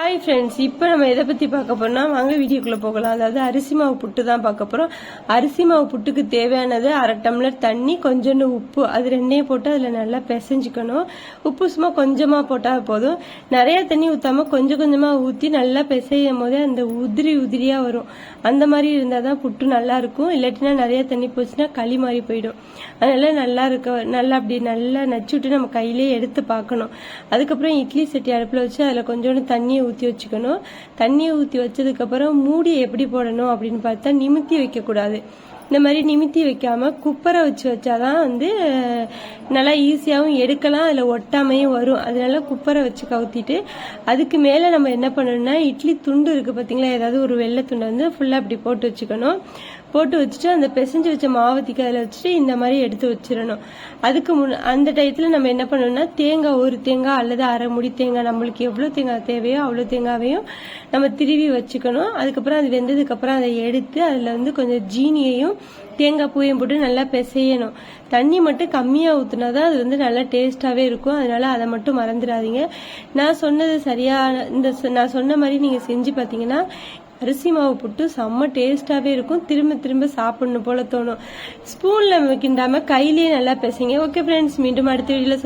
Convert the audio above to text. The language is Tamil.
ஹாய் ஃப்ரெண்ட்ஸ் இப்போ நம்ம எதை பற்றி பார்க்க போறோம்னா வாங்க வீடியோக்குள்ளே போகலாம். அதாவது அரிசி மாவு புட்டு தான் பார்க்க போகிறோம் அரிசி மாவு புட்டுக்கு தேவையானது அரை டம்ளர் தண்ணி கொஞ்சோண்டு உப்பு. அது ரெண்டையும் போட்டு அதில் நல்லா பிசைஞ்சுக்கணும். உப்பு சும்மா கொஞ்சமாக போட்டால் போதும். நிறைய தண்ணி ஊற்றாமல் கொஞ்சம் கொஞ்சமாக ஊற்றி நல்லா பிசையும் போதே அந்த உதிரி உதிரியாக வரும். அந்த மாதிரி இருந்தால் தான் புட்டு நல்லா இருக்கும். இல்லாட்டினா நிறைய தண்ணி போச்சுன்னா களி மாதிரி போயிடும். அதனால் நல்லா இருக்க நல்லா அப்படி நல்லா நச்சு விட்டு நம்ம கையிலே எடுத்து பார்க்கணும். அதுக்கப்புறம் இட்லி சட்டி அடுப்பில் வச்சு அதில் கொஞ்சோண்டு தண்ணி ஊற்றி வச்சுக்கணும். தண்ணியை ஊற்றி வச்சதுக்கப்புறம் மூடி எப்படி போடணும் அப்படின்னு பார்த்தா நிமித்தி வைக்கக்கூடாது. இந்த மாதிரி நிமித்தி வைக்காமல் குப்பரை வச்சு வச்சாதான் வந்து நல்லா ஈஸியாகவும் எடுக்கலாம். அதில் ஒட்டாமையும் வரும். அதனால குப்பரை வச்சு கவுத்திட்டு அதுக்கு மேலே நம்ம என்ன பண்ணணும்னா இட்லி துண்டு இருக்குது பார்த்தீங்களா ஏதாவது ஒரு வெள்ளை துண்டை வந்து ஃபுல்லாக அப்படி போட்டு வச்சுக்கணும். போட்டு வச்சுட்டு அந்த பிசைஞ்சு வச்ச மாவத்திக்கு அதில் வச்சுட்டு இந்த மாதிரி எடுத்து வச்சிடணும். அதுக்கு முன் அந்த டயத்தில் நம்ம என்ன பண்ணணும்னா தேங்காய் ஒரு தேங்காய் அல்லது அரை முடி தேங்காய் நம்மளுக்கு எவ்வளோ தேங்காய் தேவையோ அவ்வளோ தேங்காவையும் நம்ம திருவி வச்சுக்கணும். அதுக்கப்புறம் அது வெந்ததுக்கப்புறம் அதை எடுத்து அதில் வந்து கொஞ்சம் ஜீனியையும் தேங்காய் பூவையும் போட்டு நல்லா பிசையணும். தண்ணி மட்டும் கம்மியாக ஊற்றினா தான் அது வந்து நல்லா டேஸ்ட்டாகவே இருக்கும். அதனால அதை மட்டும் மறந்துடாதீங்க. நான் சொன்னது சரியான இந்த நான் சொன்ன மாதிரி நீங்கள் செஞ்சு பார்த்தீங்கன்னா அரிசி மாவு புட்டு செம்ம டேஸ்ட்டாகவே இருக்கும். திரும்ப திரும்ப சாப்பிடணும் போல தோணும். ஸ்பூனில் கிண்டாமல் கையிலேயே நல்லா பிசைங்க. ஓகே ஃப்ரெண்ட்ஸ் மீண்டும் அடுத்த வீடியோவில்